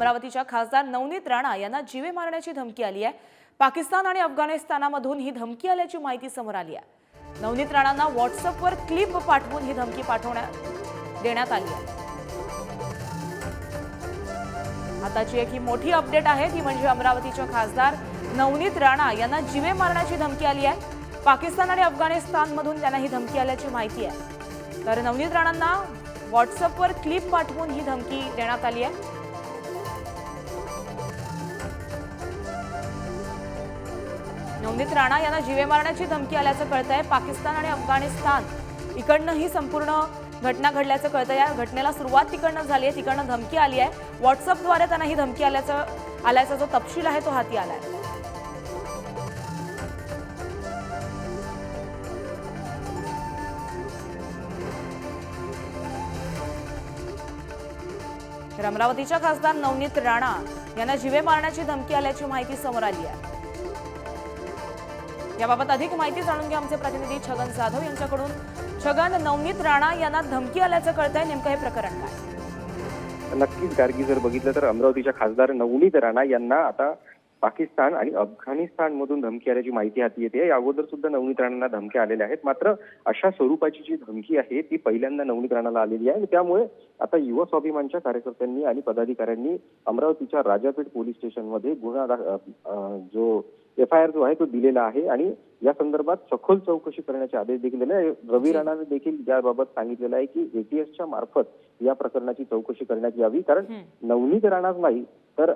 अमरावतीच्या खासदार नवनीत राणा यांना जीवे मारण्याची धमकी आली आहे. पाकिस्तान आणि अफगाणिस्तानामधून ही धमकी आल्याची माहिती समोर आली आहे. नवनीत राणांना व्हॉट्सअपवर क्लिप पाठवून ही धमकी पाठवण्यात देण्यात आली आहे. आताची एक ही मोठी अपडेट आहे ती म्हणजे अमरावतीच्या खासदार नवनीत राणा यांना जीवे मारण्याची धमकी आली आहे. पाकिस्तान आणि अफगाणिस्तानमधून त्यांना ही धमकी आल्याची माहिती आहे. तर नवनीत राणांना व्हॉट्सअपवर क्लिप पाठवून ही धमकी देण्यात आली आहे. नवनीत राणा यांना जीवे मारण्याची धमकी आल्याचं कळत आहे पाकिस्तान आणि अफगाणिस्तान इकडनं ही संपूर्ण घटना घडल्याचं कळतं या घटनेला सुरुवात तिकडनं झाली आहे. तिकडनं धमकी आली आहे. व्हॉट्सअपद्वारे त्यांना ही धमकी आल्याचं आल्याचा जो तपशील आहे तो हाती आलाय. तर अमरावतीच्या खासदार नवनीत राणा यांना जीवे मारण्याची धमकी आल्याची माहिती समोर आली आहे. याबाबत अधिक माहिती जाणून घ्या आमचे प्रतिनिधी छगन जाधव यांच्याकडून. छगन नवनीत राणा यांना धमकी आल्याचं कळतंय. नेमकं हे प्रकरण काय? नक्कीच गार्गी जर बघितलं तर अमरावतीच्या खासदार नवनीत राणा यांना आता पाकिस्तान आणि अफगाणिस्तान मधून धमकी आल्याची माहिती हाती येते. या अगोदर सुद्धा नवनीत राणांना धमक्या आलेल्या आहेत. मात्र अशा स्वरूपाची जी धमकी आहे ती पहिल्यांदा नवनीत राणाला आलेली आहे. आणि त्यामुळे आता युवा स्वाभिमानच्या कार्यकर्त्यांनी आणि पदाधिकाऱ्यांनी अमरावतीच्या राजापेठ पोलीस स्टेशनमध्ये गुन्हा जो एफ आय आर जो आहे तो दिलेला आहे आणि या संदर्भात सखोल चौकशी करण्याचे आदेश देखील दिले. रवी राणाने देखील याबाबत सांगितलेलं आहे की एटीएसच्या मार्फत या प्रकरणाची चौकशी करण्यात यावी. कारण नवनीत राणाच नाही तर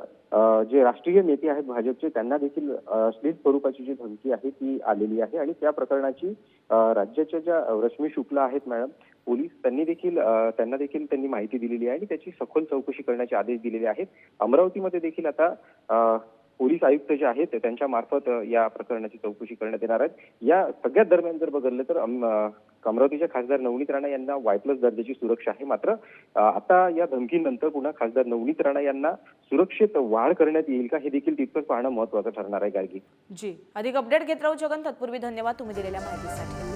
जे राष्ट्रीय नेते आहेत भाजपचे त्यांना देखील अश्लील स्वरूपाची जी धमकी आहे ती आलेली आहे आणि त्या प्रकरणाची राज्याच्या ज्या रश्मी शुक्ला आहेत मॅडम पोलीस त्यांनी देखील त्यांना देखील त्यांनी माहिती दिलेली आहे आणि त्याची सखोल चौकशी करण्याचे आदेश दिलेले आहेत. अमरावतीमध्ये देखील आता पोलीस आयुक्त जे आहेत त्यांच्या मार्फत या प्रकरणाची चौकशी करण्यात येणार आहेत. या सगळ्यात दरम्यान जर बघितलं तर अमरावतीच्या खासदार नवनीत राणा यांना वाय प्लस दर्जाची सुरक्षा आहे. मात्र आता या धमकीनंतर पुन्हा खासदार नवनीत राणा यांना सुरक्षेत वाढ करण्यात येईल का हे देखील तितकंच पाहणं महत्वाचं ठरणार आहे गार्गी जी. अधिक अपडेट घेत राहू छगन. तत्पूर्वी धन्यवाद तुम्ही दिलेल्या माहितीसाठी.